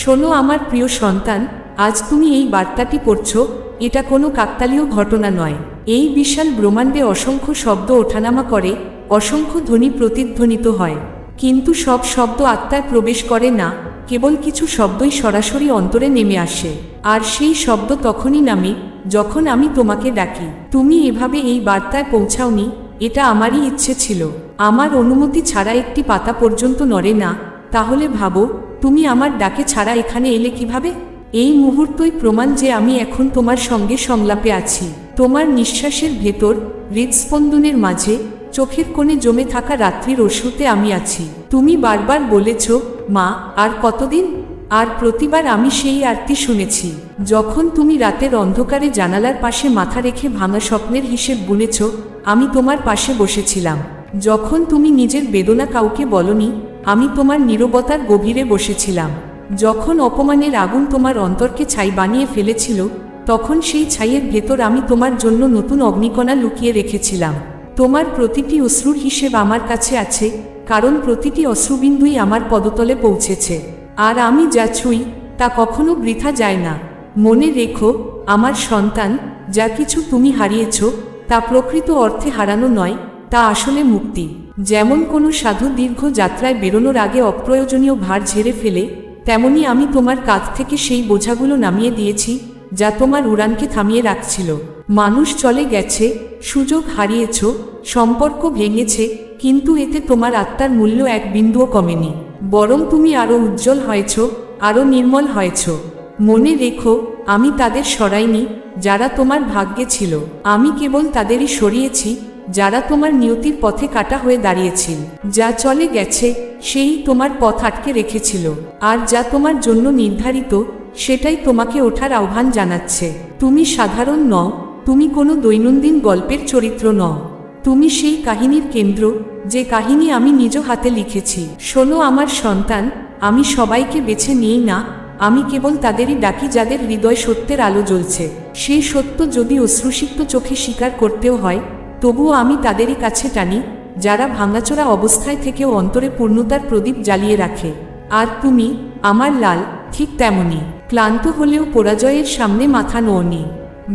শোনো আমার প্রিয় সন্তান, আজ তুমি এই বার্তাটি পড়ছ, এটা কোনো কাকতালীয় ঘটনা নয়। এই বিশাল ব্রহ্মাণ্ডে অসংখ্য শব্দ ওঠানামা করে, অসংখ্য ধ্বনি প্রতিধ্বনিত হয়। কিন্তু সব শব্দ আত্মায় প্রবেশ করে না, কেবল কিছু শব্দই সরাসরি অন্তরে নেমে আসে। আর সেই শব্দ তখনই নামে, যখন আমি তোমাকে ডাকি। তুমি এভাবে এই বার্তায় পৌঁছাওনি, এটা আমারই ইচ্ছে ছিল। আমার অনুমতি ছাড়া একটি পাতা পর্যন্ত নড়ে না, তাহলে ভাবো তুমি আমার ডাকে ছাড়া এখানে এলে কীভাবে? এই মুহূর্তই প্রমাণ যে আমি এখন তোমার সঙ্গে সংলাপে আছি। তোমার নিঃশ্বাসের ভেতর, হৃদস্পন্দনের মাঝে, চোখের কোণে জমে থাকা রাত্রির ওষুধে আমি আছি। তুমি বারবার বলেছ, মা, আর কতদিন? আর প্রতিবার আমি সেই আরতি শুনেছি। যখন তুমি রাতের অন্ধকারে জানালার পাশে মাথা রেখে ভাঙা স্বপ্নের হিসেব বুনেছ, আমি তোমার পাশে বসেছিলাম। যখন তুমি নিজের বেদনা কাউকে বলনি আমি তোমার নীরবতার গভীরে বসেছিলাম। যখন অপমানের আগুন তোমার অন্তরকে ছাই বানিয়ে ফেলেছিল, তখন সেই ছাইয়ের ভেতর আমি তোমার জন্য নতুন অগ্নিকণা লুকিয়ে রেখেছিলাম। তোমার প্রতিটি অশ্রুর হিসেব আমার কাছে আছে, কারণ প্রতিটি অশ্রুবিন্দুই আমার পদতলে পৌঁছেছে। আর আমি যা ছুই, তা কখনো বৃথা যায় না। মনে রেখো, আমার সন্তান, যা কিছু তুমি হারিয়েছ, তা প্রকৃত অর্থে হারানো নয়, তা আসলে মুক্তি। যেমন কোনো সাধু দীর্ঘ যাত্রায় বেরোনোর আগে অপ্রয়োজনীয় ভার ঝেড়ে ফেলে, তেমনি আমি তোমার কাঁধ থেকে সেই বোঝাগুলো নামিয়ে দিয়েছি, যা তোমার উড়ানকে থামিয়ে রাখছিল। মানুষ চলে গেছে, সুযোগ হারিয়েছ, সম্পর্ক ভেঙেছে, কিন্তু এতে তোমার আত্মার মূল্য এক বিন্দুও কমেনি। বরং তুমি আরও উজ্জ্বল হয়েছ, আরও নির্মল হয়েছ। মনে রেখো, আমি তাদের সরাইনি, যারা তোমার ভাগ্যে ছিল। আমি কেবল তাদেরই সরিয়েছি যারা তোমার নিয়তির পথে কাটা হয়ে দাঁড়িয়েছিল। যা চলে গেছে, সেই তোমার পথ আটকে রেখেছিল। আর যা তোমার জন্য নির্ধারিত, সেটাই তোমাকে ওঠার আহ্বান জানাচ্ছে। তুমি সাধারণ নও, তুমি কোনো দৈনন্দিন গল্পের চরিত্র নও। তুমি সেই কাহিনীর কেন্দ্র, যে কাহিনী আমি নিজ হাতে লিখেছি। শোনো আমার সন্তান, আমি সবাইকে বেছে নিই না, আমি কেবল তাদেরই ডাকি যাদের হৃদয় সত্যের আলো জ্বলছে। সেই সত্য যদি অশ্রুসিক্ত চোখে স্বীকার করতেও হয় তবুও আমি তাদেরই কাছে টানি, যারা ভাঙাচোরা অবস্থায় থেকেও অন্তরে পূর্ণতার প্রদীপ জ্বালিয়ে রাখে। আর তুমি, আমার লাল, ঠিক তেমনই ক্লান্ত হলেও পরাজয়ের সামনে মাথা নোনি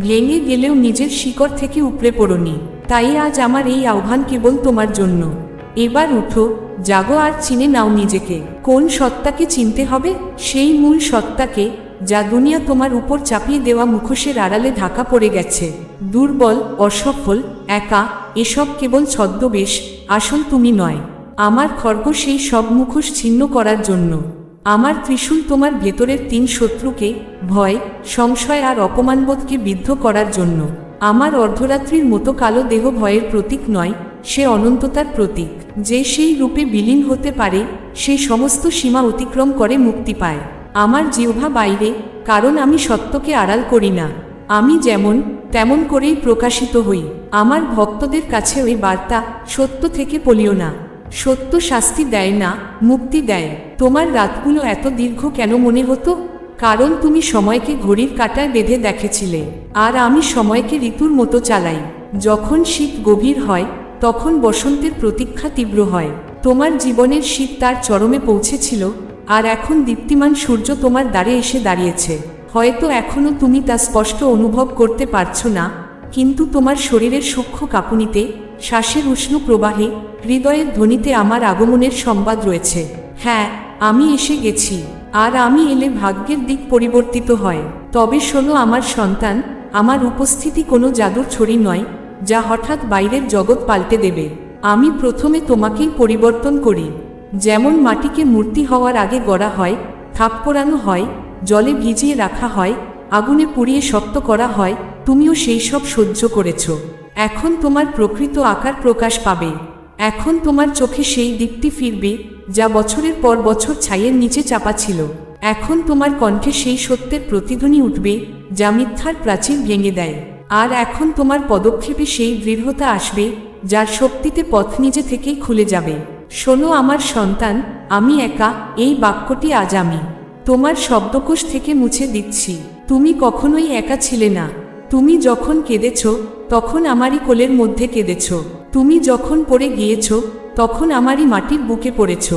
ভেঙে গেলেও নিজের শিকড় থেকে উপড়ে পড়নি। তাই আজ আমার এই আহ্বান কেবল তোমার জন্য। এবার উঠো, জাগো আর চিনে নাও নিজেকে। কোন সত্তাকে চিনতে হবে, সেই মূল সত্তাকে যা দুনিয়া তোমার উপর চাপিয়ে দেওয়া মুখোশের আড়ালে ঢাকা পড়ে গেছে। দুর্বল, অসফল, একা, এসব কেবল ছদ্মবেশ, আসল তুমি নয়। আমার খর্গ সেই সব মুখোশ ছিন্ন করার জন্য। আমার ত্রিশূল তোমার ভেতরের তিন শত্রুকে, ভয়, সংশয় আর অপমানবোধকে বিদ্ধ করার জন্য। আমার অর্ধরাত্রির মতো কালো দেহ ভয়ের প্রতীক নয়, সে অনন্ততার প্রতীক। যে সেই রূপে বিলীন হতে পারে, সে সমস্ত সীমা অতিক্রম করে মুক্তি পায়। আমার জিহ্বা বাইরে, কারণ আমি সত্যকে আড়াল করি না। আমি যেমন, তেমন করেই প্রকাশিত হই। আমার ভক্তদের কাছে ওই বার্তা সত্য থেকে পলিও না। সত্য শাস্তি দেয় না, মুক্তি দেয়। তোমার রাতগুলো এত দীর্ঘ কেন মনে হতো? কারণ তুমি সময়কে ঘড়ির কাঁটায় বেঁধে দেখেছিলে। আর আমি সময়কে ঋতুর মতো চালাই। যখন শীত গভীর হয়, তখন বসন্তের প্রতীক্ষা তীব্র হয়। তোমার জীবনের শীত তার চরমে পৌঁছেছিল আর এখন দীপ্তিমান সূর্য তোমার দ্বারে এসে দাঁড়িয়েছে। হয়তো এখনও তুমি তা স্পষ্ট অনুভব করতে পারছ না, কিন্তু তোমার শরীরের সূক্ষ্ম কাঁপুনিতে, শ্বাসের উষ্ণ প্রবাহে, হৃদয়ের ধ্বনিতে আমার আগমনের সংবাদ রয়েছে। হ্যাঁ আমি এসে গেছি, আর আমি এলে ভাগ্যের দিক পরিবর্তিত হয়। তবে শোনো আমার সন্তান, আমার উপস্থিতি কোনো জাদুর ছড়ি নয়, যা হঠাৎ বাইরের জগৎ পাল্টে দেবে। আমি প্রথমে তোমাকেই পরিবর্তন করি। যেমন মাটিকে মূর্তি হওয়ার আগে গড়া হয় থাপ পোড়ানো হয়, জলে ভিজিয়ে রাখা হয়, আগুনে পুড়িয়ে শক্ত করা হয়, তুমিও সেই সব সহ্য করেছ। এখন তোমার প্রকৃত আকার প্রকাশ পাবে। এখন তোমার চোখে সেই দীপ্তি ফিরবে, যা বছরের পর বছর ছাইয়ের নিচে চাপা ছিল। এখন তোমার কণ্ঠে সেই সত্যের প্রতিধ্বনি উঠবে, যা মিথ্যার প্রাচীর ভেঙে দেয়। আর এখন তোমার পদক্ষেপে সেই দৃঢ়তা আসবে, যার শক্তিতে পথ নিজে থেকেই খুলে যাবে। শোনো আমার সন্তান, আমি একা, এই বাক্যটি আজ আমি তোমার শব্দকোষ থেকে মুছে দিচ্ছি। তুমি কখনোই একা ছিলে না। তুমি যখন কেঁদেছ, তখন আমারই কোলের মধ্যে কেঁদেছ। তুমি যখন পড়ে গিয়েছ, তখন আমারই মাটির বুকে পড়েছ।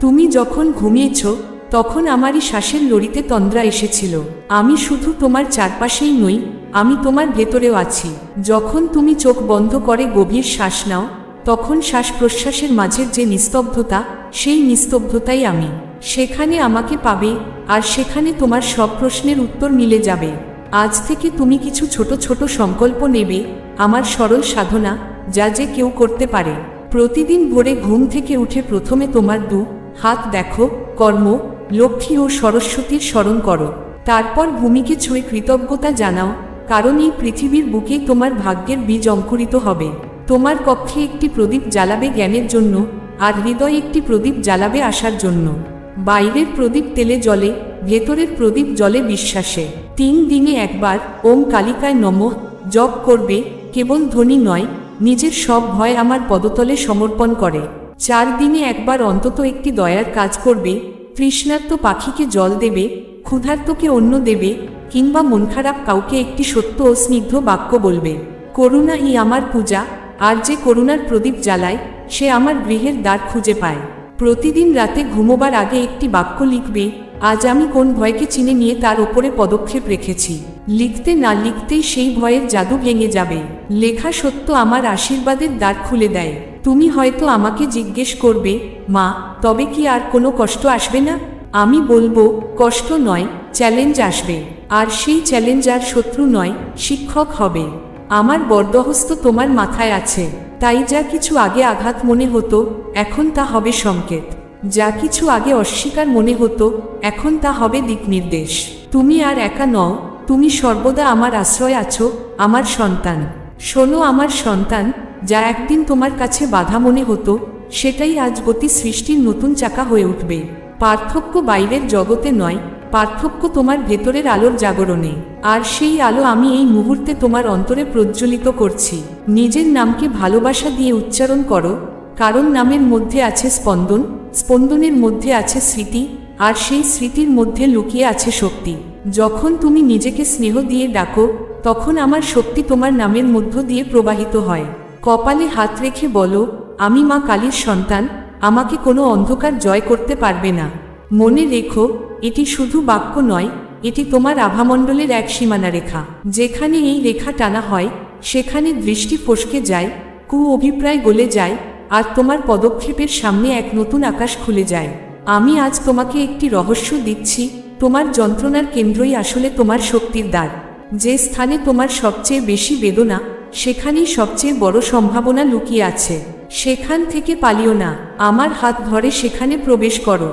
তুমি যখন ঘুমিয়েছ, তখন আমারই শ্বাসের লড়িতে তন্দ্রা এসেছিল। আমি শুধু তোমার চারপাশেই নই, আমি তোমার ভেতরেও আছি। যখন তুমি চোখ বন্ধ করে গভীর শ্বাস নাও তখন শ্বাস প্রশ্বাসের মাঝের যে নিস্তব্ধতা, সেই নিস্তব্ধতাই আমি। সেখানে আমাকে পাবে, আর সেখানে তোমার সব প্রশ্নের উত্তর মিলে যাবে। আজ থেকে তুমি কিছু ছোট ছোট সংকল্প নেবে, আমার সরল সাধনা, যা যে কেউ করতে পারে। প্রতিদিন ভোরে ঘুম থেকে উঠে প্রথমে তোমার দু, হাত দেখো, কর্ম, লক্ষ্মী ও সরস্বতীর স্মরণ করো। তারপর ভূমিকে ছুঁয়ে কৃতজ্ঞতা জানাও, কারণ এই পৃথিবীর বুকেই তোমার ভাগ্যের বীজ অঙ্কুরিত হবে। তোমার কক্ষে একটি প্রদীপ জ্বালাবে জ্ঞানের জন্য, আর হৃদয়ে একটি প্রদীপ জ্বালাবে আসার জন্য। বাইরের প্রদীপ তেলে জলে ভেতরের প্রদীপ জলে বিশ্বাসে। তিন দিনে একবার, ওম কালিকায় নম, জপ করবে, কেবল ধ্বনি নয়, নিজের সব ভয় আমার পদতলে সমর্পণ করে। চার দিনে একবার অন্তত একটি দয়ার কাজ করবে, তৃষ্ণার্ত পাখিকে জল দেবে, ক্ষুধার্তকে অন্য দেবে, কিংবা মন খারাপ কাউকে একটি সত্য ও স্নিগ্ধ বাক্য বলবে। করুণা ই আমার পূজা আর যে করুণার প্রদীপ জ্বালায়, সে আমার গৃহের দ্বার খুঁজে পায়। প্রতিদিন রাতে ঘুমোবার আগে একটি বাক্য লিখবে, আজ আমি কোন ভয়কে চিনে নিয়ে তার ওপরে পদক্ষেপ রেখেছি। লিখতে না লিখতেই সেই ভয়ের জাদু ভেঙে যাবে। লেখা সত্য আমার আশীর্বাদের দ্বার খুলে দেয়। তুমি হয়তো আমাকে জিজ্ঞেস করবে, মা, তবে কি আর কোনো কষ্ট আসবে না? আমি বলব, কষ্ট নয়, চ্যালেঞ্জ আসবে। আর সেই চ্যালেঞ্জ আর শত্রু নয়, শিক্ষক হবে। আমার বরদহস্ত তোমার মাথায় আছে। তাই যা কিছু আগে আঘাত মনে হতো, এখন তা হবে সংকেত। যা কিছু আগে অস্বীকার মনে হতো, এখন তা হবে দিক নির্দেশ তুমি আর একা নও, তুমি সর্বদা আমার আশ্রয় আছো, আমার সন্তান। শোনো আমার সন্তান, যা একদিন তোমার কাছে বাধা মনে হতো, সেটাই আজ গতি সৃষ্টির নতুন চাকা হয়ে উঠবে। পার্থক্য বাইরের জগতে নয় পার্থক্য তোমার ভেতরের আলোর জাগরণে, আর সেই আলো আমি এই মুহূর্তে তোমার অন্তরে প্রজ্বলিত করছি। নিজের নামকে ভালোবাসা দিয়ে উচ্চারণ করো, কারণ নামের মধ্যে আছে স্পন্দন, স্পন্দনের মধ্যে আছে স্মৃতি, আর সেই স্মৃতির মধ্যে লুকিয়ে আছে শক্তি। যখন তুমি নিজেকে স্নেহ দিয়ে ডাকো, তখন আমার শক্তি তোমার নামের মধ্য দিয়ে প্রবাহিত হয়। কপালে হাত রেখে বলো, আমি মা কালীর সন্তান, আমাকে কোনো অন্ধকার জয় করতে পারবে না। মনে রেখো এটি শুধু বাক্য নয়, এটি তোমার আভামণ্ডলের এক সীমানা রেখা। যেখানে এই রেখা টানা হয়, সেখানে দৃষ্টি ফসকে যায়, কু অভিপ্রায় গলে যায়, আর তোমার পদক্ষেপের সামনে এক নতুন আকাশ খুলে যায়। আমি আজ তোমাকে একটি রহস্য দিচ্ছি, তোমার যন্ত্রণার কেন্দ্রই আসলে তোমার শক্তির দ্বার। যে স্থানে তোমার সবচেয়ে বেশি বেদনা, সেখানেই সবচেয়ে বড় সম্ভাবনা লুকিয়ে আছে। সেখান থেকে পালিও না, আমার হাত ধরে সেখানে প্রবেশ করো।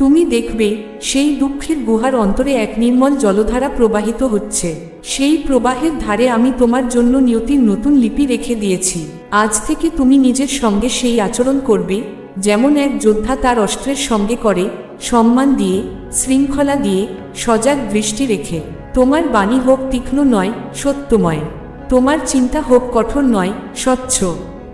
তুমি দেখবে, সেই দুঃখের গুহার অন্তরে এক নির্মল জলধারা প্রবাহিত হচ্ছে। সেই প্রবাহের ধারে আমি তোমার জন্য নিয়তির নতুন লিপি রেখে দিয়েছি। আজ থেকে তুমি নিজের সঙ্গে সেই আচরণ করবে, যেমন এক যোদ্ধা তার অস্ত্রের সঙ্গে করে, সম্মান দিয়ে, শৃঙ্খলা দিয়ে, সজাগ দৃষ্টি রেখে। তোমার বাণী হোক তীক্ষ্ণ নয়, সত্যময়। তোমার চিন্তা হোক কঠোর নয়, স্বচ্ছ।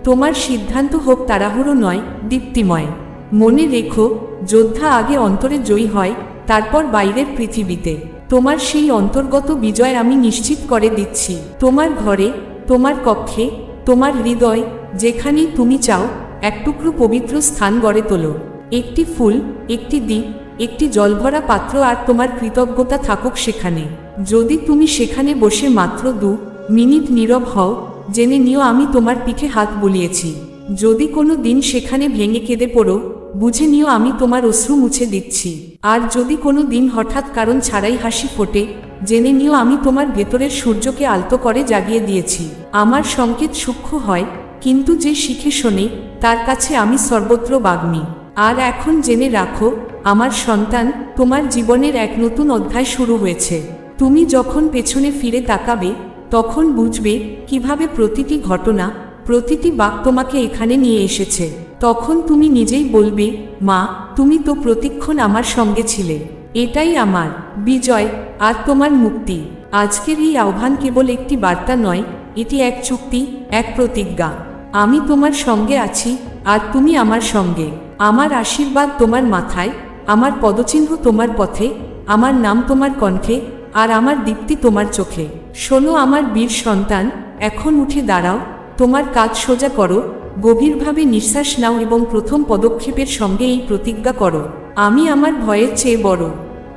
তোমার সিদ্ধান্ত হোক তাড়াহুড়ো নয়, দীপ্তিময়। মনে রেখো যোদ্ধা আগে অন্তরে জয়ী হয়, তারপর বাইরের পৃথিবীতে। তোমার সেই অন্তর্গত বিজয় আমি নিশ্চিত করে দিচ্ছি। তোমার ঘরে, তোমার কক্ষে, তোমার হৃদয় যেখানেই তুমি চাও, এক টুকরো পবিত্র স্থান গড়ে তোলো। একটি ফুল, একটি দ্বীপ, একটি জলভরা পাত্র আর তোমার কৃতজ্ঞতা থাকুক সেখানে। যদি তুমি সেখানে বসে মাত্র দু মিনিট নীরব হও, জেনে নিও আমি তোমার পিঠে হাত বুলিয়েছি। যদি কোনো দিন সেখানে ভেঙে কেঁদে পড়ো, বুঝে নিও আমি তোমার অশ্রু মুছে দিচ্ছি। আর যদি কোনো দিন হঠাৎ কারণ ছাড়াই হাসি ফোটে, জেনে নিও আমি তোমার ভেতরের সূর্যকে আলতো করে জাগিয়ে দিয়েছি। আমার সংকেত সূক্ষ্ম হয়, কিন্তু যে শিখে শোনে, তার কাছে আমি সর্বত্র বাগ্মী। আর এখন জেনে রাখো, আমার সন্তান তোমার জীবনের এক নতুন অধ্যায় শুরু হয়েছে। তুমি যখন পেছনে ফিরে তাকাবে, তখন বুঝবে কীভাবে প্রতিটি ঘটনা প্রতিটি বাক তোমাকে এখানে নিয়ে এসেছে। তখন তুমি নিজেই বলবে, মা, তুমি তো প্রতিক্ষণ আমার সঙ্গে ছিলে। এটাই আমার। বিজয়, আর তোমার মুক্তি। আজকের এই আহ্বান কেবল একটি বার্তা নয়, এটি এক চুক্তি, এক প্রতিজ্ঞা। আমি তোমার সঙ্গে আছি, আর তুমি আমার সঙ্গে। আমার আশীর্বাদ তোমার মাথায়, আমার পদচিহ্ন তোমার পথে, আমার নাম তোমার কণ্ঠে, আর আমার দীপ্তি তোমার চোখে। শোনো আমার বীর সন্তান, এখন উঠে দাঁড়াও তোমার কাজ সোজা করো, গভীরভাবে নিঃশ্বাস নাও এবং প্রথম পদক্ষেপের সঙ্গে এই প্রতিজ্ঞা করো, আমি আমার ভয়ের চেয়ে বড়,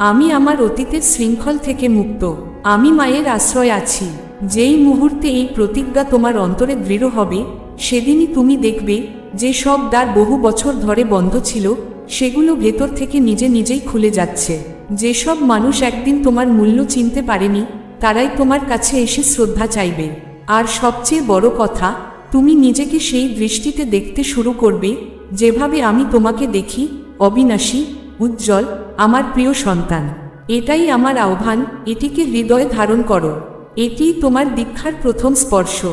আমি আমার অতীতের শৃঙ্খল থেকে মুক্ত, আমি মায়ের আশ্রয় আছি, যেই মুহূর্তে এই প্রতিজ্ঞা তোমার অন্তরে দৃঢ় হবে, সেদিনই তুমি দেখবে যে সব দ্বার বহু বছর ধরে বন্ধ ছিল, সেগুলো ভেতর থেকে নিজে নিজেই খুলে যাচ্ছে, যেসব মানুষ একদিন তোমার মূল্য চিনতে পারেনি, তারাই তোমার কাছে এসে শ্রদ্ধা চাইবে। আর সবচেয়ে বড় কথা, তুমি নিজেকে সেই দৃষ্টিতে দেখতে শুরু করবে, যেভাবে আমি তোমাকে দেখি, অবিনাশী, উজ্জ্বল, আমার প্রিয় সন্তান। এটাই আমার আহ্বান, এটিকে হৃদয়ে ধারণ করো। এটিই তোমার দীক্ষার প্রথম স্পর্শ।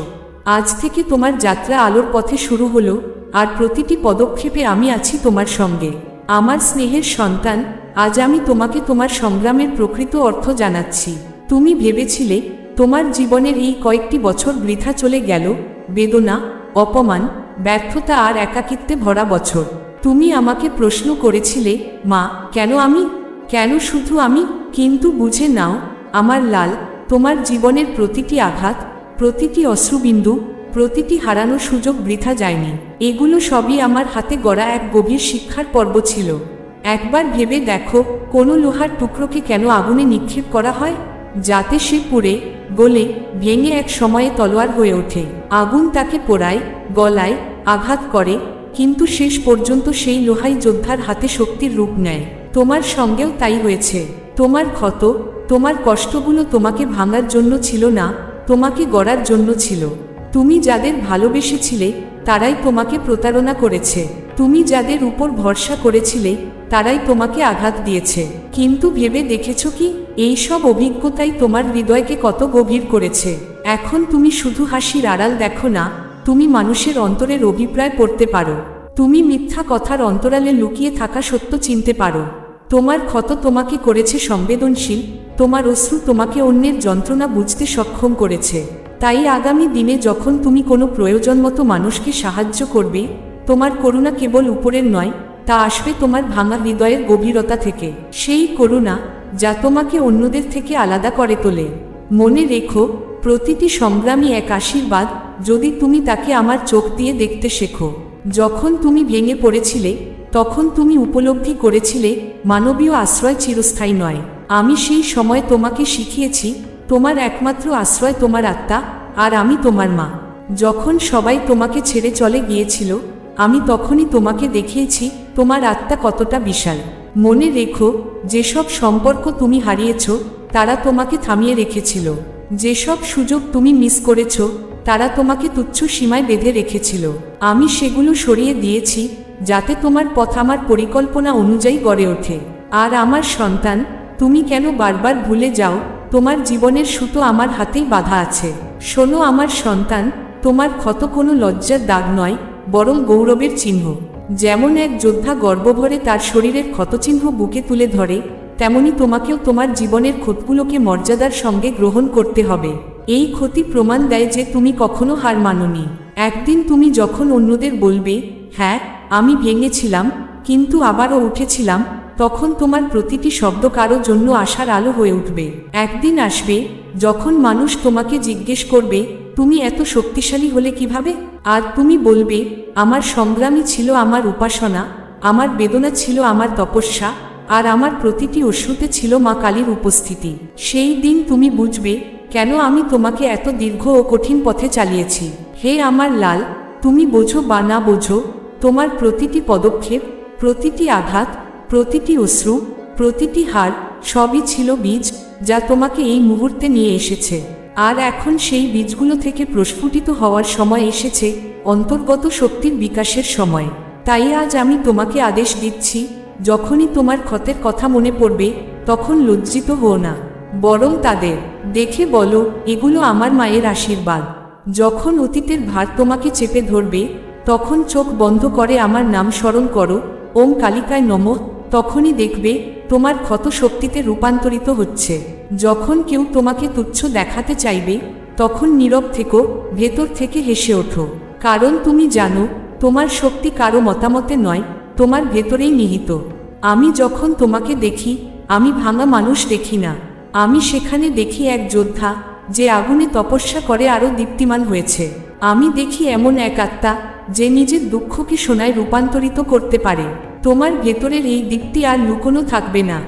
আজ থেকে তোমার যাত্রা আলোর পথে শুরু হলো, আর প্রতিটি পদক্ষেপে আমি আছি তোমার সঙ্গে। আমার স্নেহের সন্তান, আজ আমি তোমাকে তোমার সংগ্রামের প্রকৃত অর্থ জানাচ্ছি। তুমি ভেবেছিলে তোমার জীবনের এই কয়েকটি বছর বৃথা চলে গেল, বেদনা, অপমান, ব্যর্থতা আর একাকিত্বে ভরা বছর। তুমি আমাকে প্রশ্ন করেছিলে, মা, কেন আমি? কেন শুধু আমি? কিন্তু বুঝে নাও, আমার লাল, তোমার জীবনের প্রতিটি আঘাত, প্রতিটি অশ্রুবিন্দু, প্রতিটি হারানো সুযোগ বৃথা যায়নি। এগুলো সবই আমার হাতে গড়া এক গভীর শিক্ষার পর্ব ছিল। একবার ভেবে দেখো, কোনো লোহার টুকরোকে কেন আগুনে নিক্ষেপ করা হয়? যাতে সে পুড়ে গলে ভেঙে এক সময়ে তলোয়ার হয়ে ওঠে। আগুন তাকে পোড়ায়, গলায় আঘাত করে, কিন্তু শেষ পর্যন্ত সেই লোহাই যোদ্ধার হাতে শক্তির রূপ নেয়। তোমার সঙ্গেও তাই হয়েছে। তোমার ক্ষত, তোমার কষ্টগুলো তোমাকে ভাঙার জন্য ছিল না, তোমাকে গড়ার জন্য ছিল। তুমি যাদের ভালোবেসেছিলে, তারাই তোমাকে প্রতারণা করেছে। তুমি যাদের উপর ভরসা করেছিলে, তারাই তোমাকে আঘাত দিয়েছে। কিন্তু ভেবে দেখেছ কি? এই সব অভিজ্ঞতাই তোমার হৃদয়কে কত গভীর করেছে। এখন তুমি শুধু হাসির আড়াল দেখো না, তুমি মানুষের অন্তরের অভিপ্রায় পড়তে পারো। তুমি মিথ্যা কথার অন্তরালে লুকিয়ে থাকা সত্য চিনতে পারো। তোমার ক্ষত তোমাকে করেছে সংবেদনশীল, তোমার অশ্রু তোমাকে অন্যের যন্ত্রণা বুঝতে সক্ষম করেছে। তাই আগামী দিনে যখন তুমি কোনো প্রয়োজন মতো মানুষকে সাহায্য করবে, তোমার করুণা কেবল উপরের নয়, তা আসবে তোমার ভাঙা হৃদয়ের গভীরতা থেকে। সেই করুণা যা তোমাকে অন্যদের থেকে আলাদা করে তোলে। মনে রেখো, প্রতিটি সংগ্রামী এক আশীর্বাদ যদি তুমি তাকে আমার চোখ দিয়ে দেখতে শেখো। যখন তুমি ভেঙে পড়েছিলে, তখন তুমি উপলব্ধি করেছিলে, মানবীয় আশ্রয় চিরস্থায়ী নয়। আমি সেই সময় তোমাকে শিখিয়েছি, তোমার একমাত্র আশ্রয় তোমার আত্মা, আর আমি তোমার মা। যখন সবাই তোমাকে ছেড়ে চলে গিয়েছিল, আমি তখনই তোমাকে দেখিয়েছি, তোমার আত্মা কতটা বিশাল। মনে রেখো, যেসব সম্পর্ক তুমি হারিয়েছ, তারা তোমাকে থামিয়ে রেখেছিল। যেসব সুযোগ তুমি মিস করেছ, তারা তোমাকে তুচ্ছ সীমায় বেঁধে রেখেছিল। আমি সেগুলো সরিয়ে দিয়েছি, যাতে তোমার পথ আমার পরিকল্পনা অনুযায়ী গড়ে ওঠে। আর আমার সন্তান, তুমি কেন বারবার ভুলে যাও, তোমার জীবনের সুতো আমার হাতেই বাধা আছে। শোনো আমার সন্তান, তোমার ক্ষত কোনো লজ্জার দাগ নয়, বরং গৌরবের চিহ্ন। যেমন এক যোদ্ধা গর্বভরে তার শরীরের ক্ষতচিহ্ন বুকে তুলে ধরে, তেমনি তোমাকেও তোমার জীবনের ক্ষতগুলোকে মর্যাদার সঙ্গে গ্রহণ করতে হবে। এই ক্ষতি প্রমাণ দেয় যে তুমি কখনো হার মাননি। একদিন তুমি যখন অন্যদের বলবে হ্যাঁ আমি ভেঙেছিলাম, কিন্তু আবারও উঠেছিলাম, তখন তোমার প্রতিটি শব্দ কারও জন্য আশার আলো হয়ে উঠবে। একদিন আসবে, যখন মানুষ তোমাকে জিজ্ঞেস করবে তুমি এত শক্তিশালী হলে কীভাবে? আর তুমি বলবে, আমার সংগ্রামী ছিল আমার উপাসনা, আমার বেদনা ছিল আমার তপস্যা, আর আমার প্রতিটি অশ্রুতে ছিল মা কালীর উপস্থিতি। সেই দিন তুমি বুঝবে কেন আমি তোমাকে এত দীর্ঘ ও কঠিন পথে চালিয়েছি। হে আমার লাল, তুমি বোঝো বা না বোঝো, তোমার প্রতিটি পদক্ষেপ, প্রতিটি আঘাত, প্রতিটি অশ্রু, প্রতিটি হার সবই ছিল বীজ যা তোমাকে এই মুহূর্তে নিয়ে এসেছে। আর এখন সেই বীজগুলো থেকে প্রস্ফুটিত হওয়ার সময় এসেছে অন্তর্গত শক্তির বিকাশের সময়। তাই আজ আমি তোমাকে আদেশ দিচ্ছি, যখনই তোমার ক্ষতের কথা মনে পড়বে, তখন লজ্জিত হও না। বরং তাদের দেখে বলো, এগুলো আমার মায়ের আশীর্বাদ। যখন অতীতের ভার তোমাকে চেপে ধরবে, তখন চোখ বন্ধ করে আমার নাম স্মরণ করো, ওম কালিকায় নম, তখনই দেখবে তোমার ক্ষত শক্তিতে রূপান্তরিত হচ্ছে। যখন কেউ তোমাকে তুচ্ছ দেখাতে চাইবে, তখন নীরব থেকো, ভেতর থেকে হেসে ওঠো। কারণ তুমি জানো, তোমার শক্তি কারও মতামতে নয়, তোমার ভেতরেই নিহিত। আমি যখন তোমাকে দেখি, আমি ভাঙা মানুষ দেখি না। আমি সেখানে দেখি এক যোদ্ধা, যে আগুনে তপস্যা করে আরও দীপ্তিমান হয়েছে। আমি দেখি এমন এক আত্মা, যে নিজের দুঃখকে সোনায় রূপান্তরিত করতে পারে। তোমার ভেতরের এই দিকটি আর লুকোনো থাকবে না।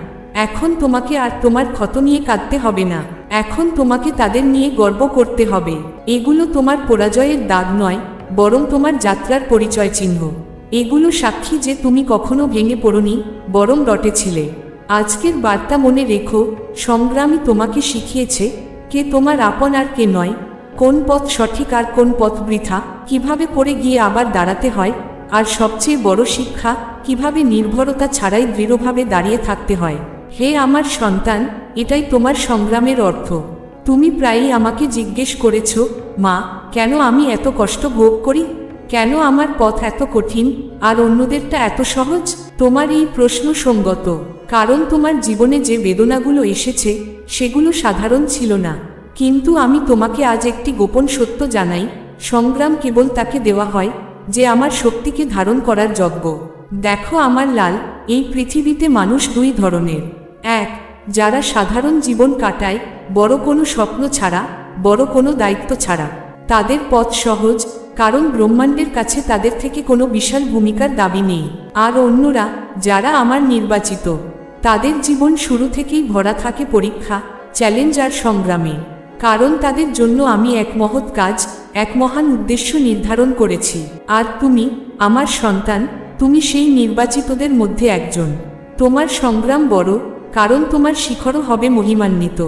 এখন তোমাকে আর তোমার ক্ষত নিয়ে কাঁদতে হবে না। এখন তোমাকে তাদের নিয়ে গর্ব করতে হবে। এগুলো তোমার পরাজয়ের দাগ নয়, বরং তোমার যাত্রার পরিচয় চিহ্ন। এগুলো সাক্ষী যে তুমি কখনো ভেঙে পড়নি, বরং ডটেছিলে আজকের বার্তা মনে রেখো সংগ্রামই তোমাকে শিখিয়েছে কে তোমার আপন আর কে নয়, কোন পথ সঠিক আর কোন পথ বৃথা, কীভাবে পড়ে গিয়ে আবার দাঁড়াতে হয়, আর সবচেয়ে বড় শিক্ষা, কীভাবে নির্ভরতা ছাড়াই দৃঢ়ভাবে দাঁড়িয়ে থাকতে হয়। হে আমার সন্তান, এটাই তোমার সংগ্রামের অর্থ। তুমি প্রায়ই আমাকে জিজ্ঞেস করেছ, মা, কেন আমি এত কষ্ট ভোগ করি? কেন আমার পথ এত কঠিন? আর অন্যদেরটা এত সহজ? তোমার এই প্রশ্ন সঙ্গত, কারণ তোমার জীবনে যে বেদনাগুলো এসেছে, সেগুলো সাধারণ ছিল না। কিন্তু আমি তোমাকে আজ একটি গোপন সত্য জানাই, সংগ্রাম কেবল তাকে দেওয়া হয়, যে আমার শক্তিকে ধারণ করার যজ্ঞ। দেখো আমার লাল, এই পৃথিবীতে মানুষ দুই ধরনের। এক, যারা সাধারণ জীবন কাটায়, বড় কোনো স্বপ্ন ছাড়া, বড় কোনো দায়িত্ব ছাড়া। তাদের পথ সহজ, কারণ ব্রহ্মাণ্ডের কাছে তাদের থেকে কোনো বিশাল ভূমিকার দাবি নেই। আর অন্যরা, যারা আমার নির্বাচিত, তাদের জীবন শুরু থেকেই ভরা থাকে পরীক্ষা, চ্যালেঞ্জ আর সংগ্রামে। কারণ তাদের জন্য আমি এক মহৎ কাজ, এক মহান উদ্দেশ্য নির্ধারণ করেছি। আর তুমি, আমার সন্তান, তুমি সেই নির্বাচিতদের মধ্যে একজন। তোমার সংগ্রাম বড় কারণ তোমার শিখরও হবে মহিমান্বিত।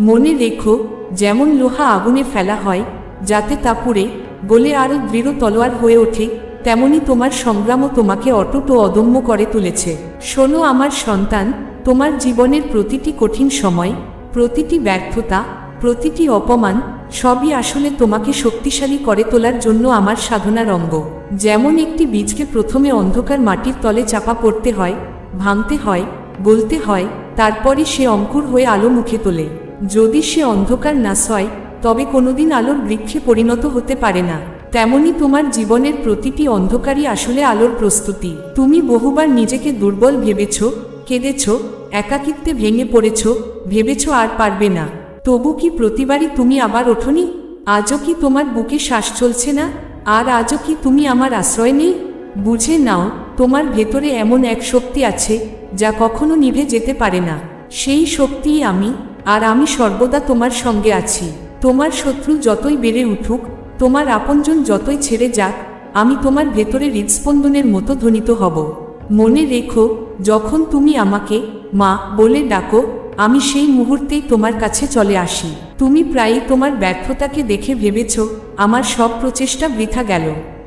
মনে রেখো, যেমন লোহা আগুনে ফেলা হয়, যাতে তা পুড়ে, গলে আরও দৃঢ় তলোয়ার হয়ে ওঠে, তেমনি তোমার সংগ্রামও তোমাকে অটুট ও অদম্য করে তুলেছে। শোনো আমার সন্তান, তোমার জীবনের প্রতিটি কঠিন সময়, প্রতিটি ব্যর্থতা, প্রতিটি অপমান, সবই আসলে তোমাকে শক্তিশালী করে তোলার জন্য আমার সাধনার অঙ্গ। যেমন একটি বীজকে প্রথমে অন্ধকার মাটির তলে চাপা পড়তে হয়, ভাঙতে হয় বলতে হয় তারপরে সে অঙ্কুর হয়ে আলো মুখে তোলে। যদি সে অন্ধকার না হয়, তবে কোনোদিন আলোর বৃক্ষে পরিণত হতে পারে না। তেমনি তোমার জীবনের প্রতিটি অন্ধকারই আসলে আলোর প্রস্তুতি। তুমি বহুবার নিজেকে দুর্বল ভেবেছ, কেঁদেছ, একাকিত্বে ভেঙে পড়েছ, ভেবেছ আর পারবে না। তবু কি প্রতিবারই তুমি আবার ওঠনি? আজও কি তোমার বুকে শ্বাস চলছে না? আর আজও কি তুমি আমার আশ্রয় নেই? বুঝে নাও, তোমার ভেতরে এমন এক শক্তি আছে যা কখনো নিভে যেতে পারে না। সেই শক্তিই আমি, আর আমি সর্বদা তোমার সঙ্গে আছি। তোমার শত্রু যতই বেড়ে উঠুক, তোমার আপনজন যতই ছেড়ে যাক, আমি তোমার ভেতরে হৃদস্পন্দনের মতো ধ্বনিত হব। মনে রেখো, যখন তুমি আমাকে, মা, বলে ডাকো, আমি সেই মুহূর্তেই তোমার কাছে চলে আসি। তুমি প্রায়ই তোমার ব্যর্থতাকে দেখে ভেবেছ, আমার সব প্রচেষ্টা বৃথা গেল।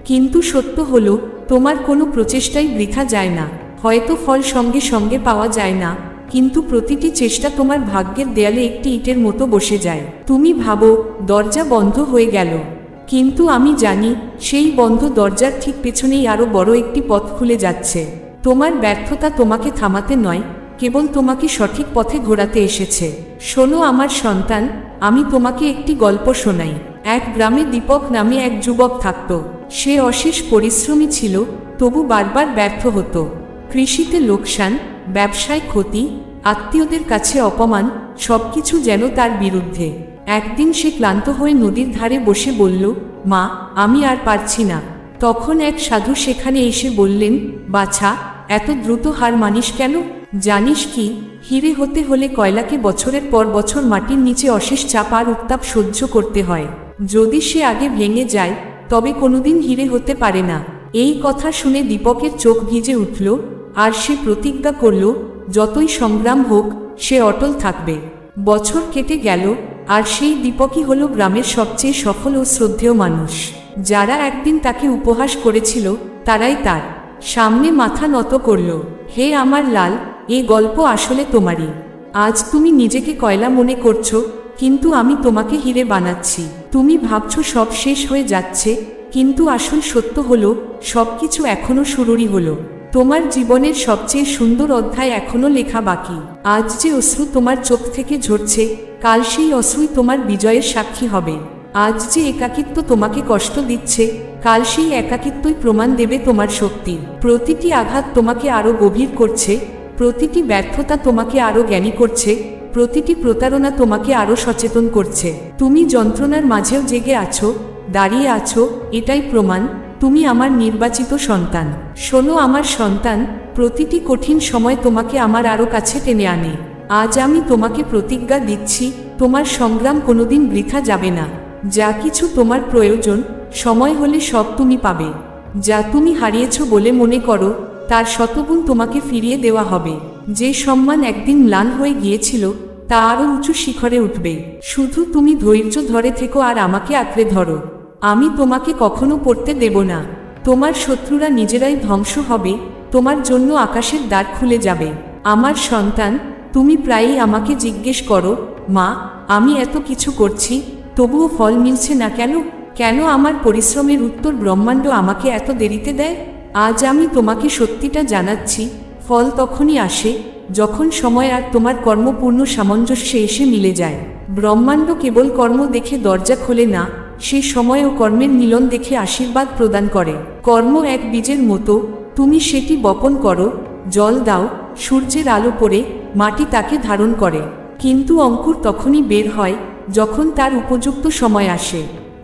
কিন্তু সত্য হলো, তোমার কোনো প্রচেষ্টাই বৃথা যায় না। হয়তো ফল সঙ্গে সঙ্গে পাওয়া যায় না, কিন্তু প্রতিটি চেষ্টা তোমার ভাগ্যের দেয়ালে একটি ইটের মতো বসে যায়। তুমি ভাবো, দরজা বন্ধ হয়ে গেল। কিন্তু আমি জানি, সেই বন্ধ দরজার ঠিক পেছনেই আরও বড় একটি পথ খুলে যাচ্ছে। তোমার ব্যর্থতা তোমাকে থামাতে নয়, কেবল তোমাকে সঠিক পথে ঘোরাতে এসেছে। শোনো আমার সন্তান, আমি তোমাকে একটি গল্প শোনাই। এক গ্রামে দীপক নামে এক যুবক থাকত। সে অশেষ পরিশ্রমী ছিল, তবু বারবার ব্যর্থ হতো। কৃষিতে লোকসান, ব্যবসায় ক্ষতি, আত্মীয়দের কাছে অপমান, সবকিছু যেন তার বিরুদ্ধে। একদিন সে ক্লান্ত হয়ে নদীর ধারে বসে বলল, মা, আমি আর পারছি না। তখন এক সাধু সেখানে এসে বললেন, বাছা, এত দ্রুত হার মানিস কেন? জানিস কি, হিরে হতে হলে কয়লাকে বছরের পর বছর মাটির নিচে অশেষ চাপ আর উত্তাপ সহ্য করতে হয়। যদি সে আগে ভেঙে যায়, তবে কোনোদিন হিরে হতে পারে না। এই কথা শুনে দীপকের চোখ ভিজে উঠল। আর সে প্রতিজ্ঞা করল, যতই সংগ্রাম হোক, সে অটল থাকবে। বছর কেটে গেল, আর সেই দীপকই হল গ্রামের সবচেয়ে সফল ও শ্রদ্ধেয় মানুষ। যারা একদিন তাকে উপহাস করেছিল, তারাই তার। সামনে মাথা নত করল, হে আমার লাল, এ গল্প আসলে তোমারই। আজ তুমি নিজেকে কয়লা মনে করছ, কিন্তু আমি তোমাকে হিরে বানাচ্ছি। তুমি ভাবছ সব শেষ হয়ে যাচ্ছে, কিন্তু আসল সত্য হলো, সবকিছু এখনও শুরুরই হলো। তোমার জীবনের সবচেয়ে সুন্দর অধ্যায় এখনও লেখা বাকি। আজ যে অশ্রু তোমার চোখ থেকে ঝরছে, কাল সেই অশ্রুই তোমার বিজয়ের সাক্ষী হবে। আজ যে একাকিত্ব তোমাকে কষ্ট দিচ্ছে, কাল সেই একাকিত্বই প্রমাণ দেবে তোমার শক্তি। প্রতিটি আঘাত তোমাকে আরও গভীর করছে, প্রতিটি ব্যর্থতা তোমাকে আরও জ্ঞানী করছে, প্রতিটি প্রতারণা তোমাকে আরও সচেতন করছে। তুমি যন্ত্রণার মাঝেও জেগে আছো, দাঁড়িয়ে আছো, এটাই প্রমাণ তুমি আমার নির্বাচিত সন্তান। শোনো আমার সন্তান, প্রতিটি কঠিন সময় তোমাকে আমার আরও কাছে টেনে আনে। আজ আমি তোমাকে প্রতিজ্ঞা দিচ্ছি, তোমার সংগ্রাম কোনোদিন বৃথা যাবে না। যা কিছু তোমার প্রয়োজন, সময় হলে সব তুমি পাবে। যা তুমি হারিয়েছ বলে মনে করো, তার শতগুণ তোমাকে ফিরিয়ে দেওয়া হবে। যে সম্মান একদিন ম্লান হয়ে গিয়েছিল, তা আরও উঁচু শিখরে উঠবে। শুধু তুমি ধৈর্য ধরে থেকো আর আমাকে আঁকড়ে ধরো। আমি তোমাকে কখনো পড়তে দেব না। তোমার শত্রুরা নিজেরাই ধ্বংস হবে, তোমার জন্য আকাশের দ্বার খুলে যাবে। আমার সন্তান, তুমি প্রায়ই আমাকে জিজ্ঞেস করো, মা, আমি এত কিছু করছি, তবুও ফল মিলছে না কেন? কেন আমার পরিশ্রমের উত্তর ব্রহ্মাণ্ড আমাকে এত দেরিতে দেয়? আজ আমি তোমাকে সত্যিটা জানাচ্ছি, ফল তখনই আসে, যখন সময় আর তোমার কর্মপূর্ণ সামঞ্জস্যে এসে মিলে যায়। ব্রহ্মাণ্ড কেবল কর্ম দেখে দরজা খোলে না সে সময় ও কর্মের মিলন দেখে আশীর্বাদ প্রদান করে। কর্ম এক বীজের মতো, তুমি সেটি বপন করো, জল দাও, সূর্যের আলো পড়ে, মাটি তাকে ধারণ করে। কিন্তু অঙ্কুর তখনই বের হয়, যখন তার উপযুক্ত সময় আসে।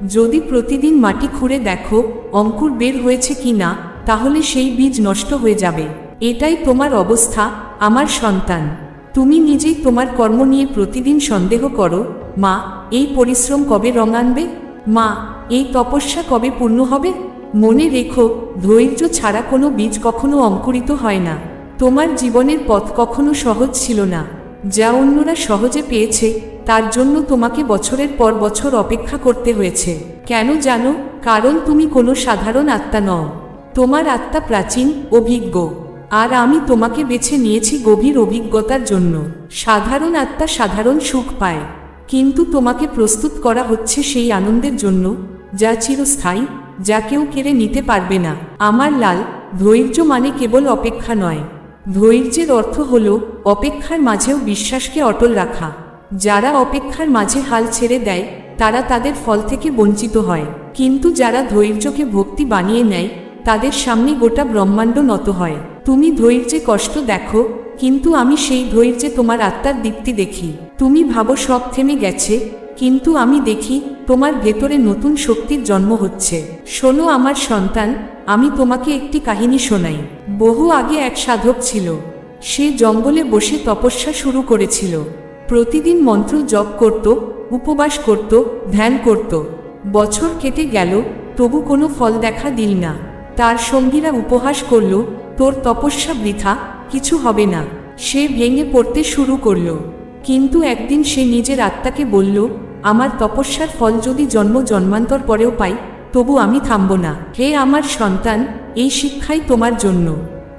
যদি প্রতিদিন মাটি খুঁড়ে দেখো, অঙ্কুর বের হয়েছে কি না, তাহলে সেই বীজ নষ্ট হয়ে যাবে। এটাই তোমার অবস্থা, আমার সন্তান। তুমি নিজেই তোমার কর্ম নিয়ে প্রতিদিন সন্দেহ করো, মা, এই পরিশ্রম কবে রং আনবে? মা, এই তপস্যা কবে পূর্ণ হবে? মনে রেখো, ধৈর্য ছাড়া কোনো বীজ কখনো অঙ্কুরিত হয় না। তোমার জীবনের পথ কখনো সহজ ছিল না। যা অন্যরা সহজে পেয়েছে, তার জন্য তোমাকে বছরের পর বছর অপেক্ষা করতে হয়েছে। কেন জানো? কারণ তুমি কোনো সাধারণ আত্মা নও। তোমার আত্মা প্রাচীন, অভিজ্ঞ। আর আমি তোমাকে বেছে নিয়েছি গভীর অভিজ্ঞতার জন্য। সাধারণ আত্মা সাধারণ সুখ পায়। কিন্তু তোমাকে প্রস্তুত করা হচ্ছে সেই আনন্দের জন্য, যা চিরস্থায়ী, যা কেউ কেড়ে নিতে পারবে না। আমার লাল, ধৈর্য মানে কেবল অপেক্ষা নয়। ধৈর্যের অর্থ হল, অপেক্ষার মাঝেও বিশ্বাসকে অটল রাখা। যারা অপেক্ষার মাঝে হাল ছেড়ে দেয়, তারা তাদের ফল থেকে বঞ্চিত হয়। কিন্তু যারা ধৈর্যকে ভক্তি বানিয়ে নেয়, তাদের সামনে গোটা ব্রহ্মাণ্ড নত হয়। তুমি ধৈর্যে কষ্ট দেখো, কিন্তু আমি সেই ধৈর্যে তোমার আত্মার দীপ্তি দেখি। তুমি ভাবো সব থেমে গেছে, কিন্তু আমি দেখি তোমার ভেতরে নতুন শক্তির জন্ম হচ্ছে। শোনো আমার সন্তান, আমি তোমাকে একটি কাহিনী শোনাই। বহু আগে এক সাধক ছিল। সে জঙ্গলে বসে তপস্যা শুরু করেছিল। প্রতিদিন মন্ত্র জপ করত, উপবাস করত, ধ্যান করত। বছর কেটে গেল, তবু কোনো ফল দেখা দিল না। তার সঙ্গীরা উপহাস করল তোর তপস্যা বৃথা, কিছু হবে না। সে ভেঙে পড়তে শুরু করল। কিন্তু একদিন সে নিজের আত্মাকে বলল, আমার তপস্যার ফল যদি জন্ম জন্মান্তর পরেও পাই, তবু আমি থামব না। হে আমার সন্তান, এই শিক্ষাই তোমার জন্য।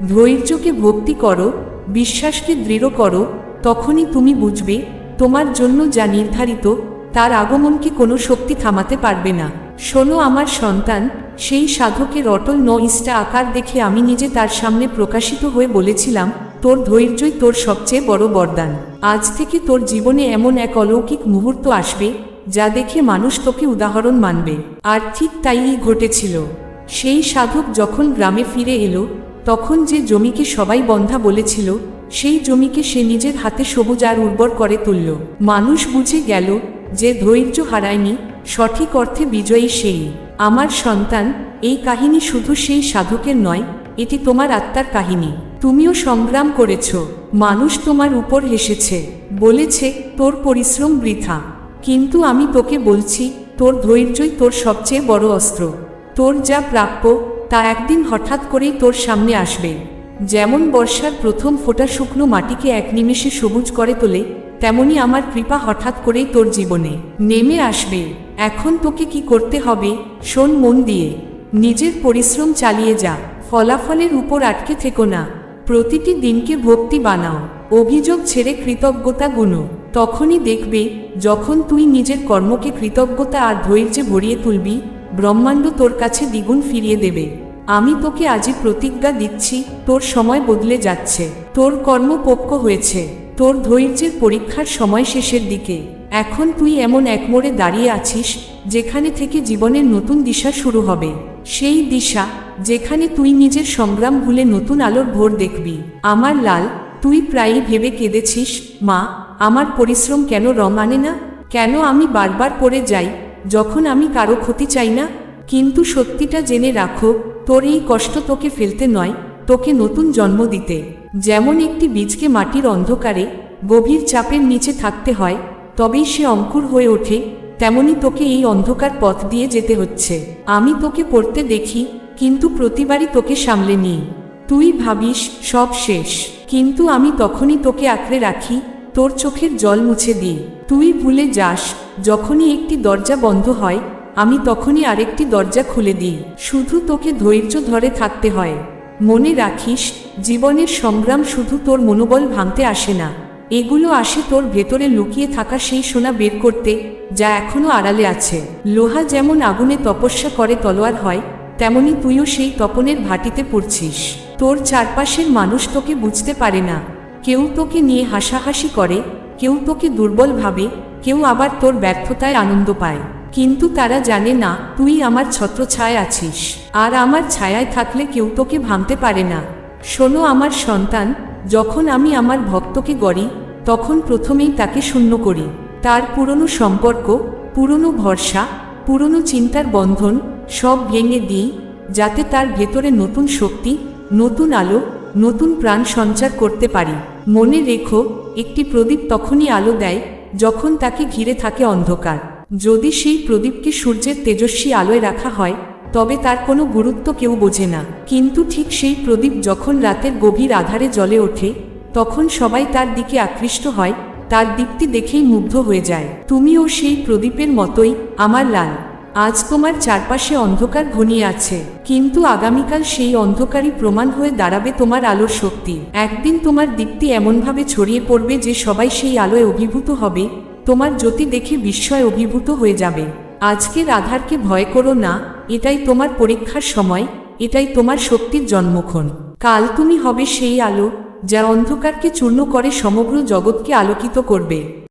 ধৈর্যকে ভক্তি করো, বিশ্বাসকে দৃঢ় করো, তখনই তুমি বুঝবে, তোমার জন্য যা নির্ধারিত, তার আগমনকে কোনো শক্তি থামাতে পারবে না। শোনো আমার সন্তান, সেই সাধকের অটল ন ইস্টা আকার দেখে আমি নিজে তার সামনে প্রকাশিত হয়ে বলেছিলাম, তোর ধৈর্যই তোর সবচেয়ে বড় বরদান। আজ থেকে তোর জীবনে এমন এক অলৌকিক মুহূর্ত আসবে, যা দেখে মানুষ তোকে উদাহরণ মানবে। আর ঠিক তাইই ঘটেছিল। সেই সাধক যখন গ্রামে ফিরে এলো, তখন যে জমিকে সবাই বন্ধা বলেছিল, সেই জমিকে সে নিজের হাতে সবুজ আর উর্বর করে তুলল। মানুষ বুঝে গেল যে ধৈর্য হারায়নি সঠিক অর্থে বিজয়ী সেই। আমার সন্তান, এই কাহিনী শুধু সেই সাধকের নয়, এটি তোমার আত্মার কাহিনী। তুমিও সংগ্রাম করেছ, মানুষ তোমার উপর হেসেছে, বলেছে, তোর পরিশ্রম বৃথা। কিন্তু আমি তোকে বলছি, তোর ধৈর্যই তোর সবচেয়ে বড় অস্ত্র। তোর যা প্রাপ্য, তা একদিন হঠাৎ করেই তোর সামনে আসবে। যেমন বর্ষার প্রথম ফোটা শুকনো মাটিকে এক নিমেষে সবুজ করে তোলে, তেমনি আমার কৃপা হঠাৎ করেই তোর জীবনে নেমে আসবে। এখন তোকে কি করতে হবে? শোন মন দিয়ে। নিজের পরিশ্রম চালিয়ে যা। ফলাফলের উপর আটকে থেকো না। প্রতিটি দিনকে ভক্তি বানাও। অভিযোগ ছেড়ে কৃতজ্ঞতা গুনো। তখনই দেখবে, যখন তুই নিজের কর্মকে কৃতজ্ঞতা আর ধৈর্যে ভরিয়ে তুলবি, ব্রহ্মাণ্ড তোর কাছে দ্বিগুণ ফিরিয়ে দেবে। আমি তোকে আজই প্রতিজ্ঞা দিচ্ছি, তোর সময় বদলে যাচ্ছে। তোর কর্ম পক্ষ হয়েছে। তোর ধৈর্যের পরীক্ষার সময় শেষের দিকে। এখন তুই এমন এক মোড়ে দাঁড়িয়ে আছিস, যেখানে থেকে জীবনের নতুন দিশা শুরু হবে। সেই দিশা, যেখানে তুই নিজের সংগ্রাম ভুলে নতুন আলোর ভোর দেখবি। আমার লাল, তুই প্রায়ই ভেবে কেঁদেছিস, মা, আমার পরিশ্রম কেন রং আনে না? কেন আমি বারবার পড়ে যাই, যখন আমি কারও ক্ষতি চাই না? কিন্তু সত্যিটা জেনে রাখো, তোর এই কষ্ট তোকে ফেলতে নয়, তোকে নতুন জন্ম দিতে। যেমন একটি বীজকে মাটির অন্ধকারে, গভীর চাপের নিচে থাকতে হয় তবেই সে অঙ্কুর হয়ে ওঠে, তেমনি তোকে এই অন্ধকার পথ দিয়ে যেতে হচ্ছে। আমি তোকে পড়তে দেখি, কিন্তু প্রতিবারই তোকে সামলে নিই। তুই ভাবিস, সব শেষ। কিন্তু আমি তখনই তোকে আঁকড়ে রাখি, তোর চোখের জল মুছে দিই। তুই ভুলে যাস, যখনই একটি দরজা বন্ধ হয়, আমি তখনই আরেকটি দরজা খুলে দিই। শুধু তোকে ধৈর্য ধরে থাকতে হয়। মনে রাখিস, জীবনের সংগ্রাম শুধু তোর মনোবল ভাঙতে আসে না। এগুলো আসে তোর ভেতরে লুকিয়ে থাকা সেই সোনা বের করতে, যা এখনও আড়ালে আছে। লোহা যেমন আগুনে তপস্যা করে তলোয়ার হয়, তেমনি তুইও সেই তপনের ভাটিতে পড়ছিস। তোর চারপাশের মানুষ তোকে বুঝতে পারে না। কেউ তোকে নিয়ে হাসাহাসি করে, কেউ তোকে দুর্বল ভাবে, কেউ আবার তোর ব্যর্থতায় আনন্দ পায়। কিন্তু তারা জানে না, তুই আমার ছত্র ছত্রছায় আছিস। আর আমার ছায়ায় থাকলে কেউ তোকে ভাঙতে পারে না। শোনো আমার সন্তান যখন আমি আমার ভক্তকে গড়ি, তখন প্রথমেই তাকে শূন্য করি। তার পুরনো সম্পর্ক, পুরনো ভরসা, পুরনো চিন্তার বন্ধন, সব ভেঙে দিই, যাতে তার ভেতরে নতুন শক্তি, নতুন আলো, নতুন প্রাণ সঞ্চার করতে পারি। মনে রেখো, একটি প্রদীপ তখনই আলো দেয়, যখন তাকে ঘিরে থাকে অন্ধকার। যদি সেই প্রদীপকে সূর্যের তেজস্বী আলোয় রাখা হয় তবে তার কোনো গুরুত্ব কেউ বোঝে না। কিন্তু ঠিক সেই প্রদীপ যখন রাতের গভীর আধারে জ্বলে ওঠে, তখন সবাই তার দিকে আকৃষ্ট হয়, তার দীপ্তি দেখেই মুগ্ধ হয়ে যায়। তুমিও সেই প্রদীপের মতোই, আমার লাল। আজ তোমার চারপাশে অন্ধকার ঘনিয়ে আছে। কিন্তু আগামীকাল সেই অন্ধকারই প্রমাণ হয়ে দাঁড়াবে তোমার আলোর শক্তি। একদিন তোমার দীপ্তি এমনভাবে ছড়িয়ে পড়বে যে সবাই সেই আলোয় অভিভূত হবে, তোমার জ্যোতি দেখে বিস্ময় অভিভূত হয়ে যাবে। আজকের আধারকে ভয় করো না এটাই তোমার পরীক্ষার সময়, এটাই তোমার শক্তির জন্মক্ষণ। কাল তুমি হবে সেই আলো, যা অন্ধকারকে চূর্ণ করে সমগ্র জগৎকে আলোকিত করবে।